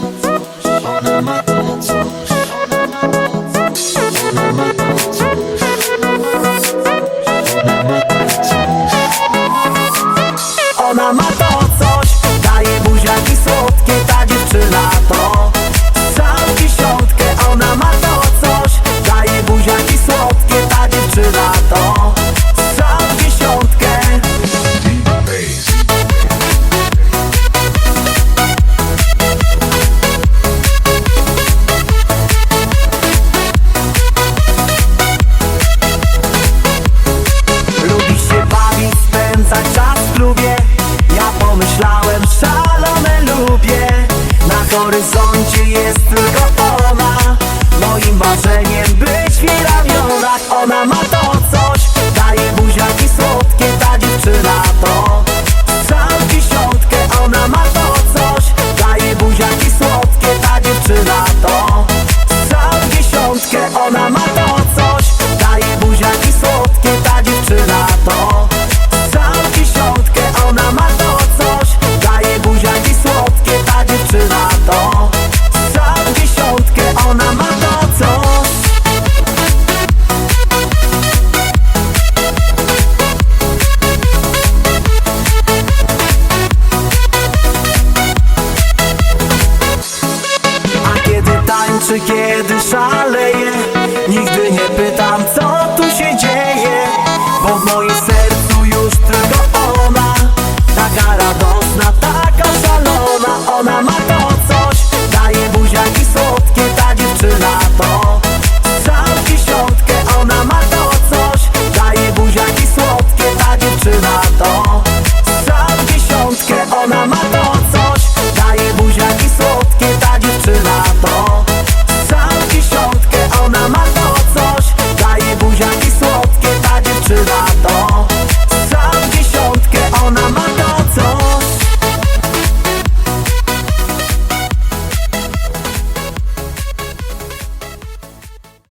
сердце. horyzoncie jest tylko ona Moim marzeniem być Zawsze kiedy szaleję. Nigdy nie pytam co tu się dzieje Bo w moim sercu już tylko ona. Taka radosna, taka szalona Ona ma to coś. Daje buziaki słodkie Ta dziewczyna to. Całą dziesiątkę Ona ma to coś. Daje buziaki słodkie Ta dziewczyna to. Całą dziesiątkę Ona ma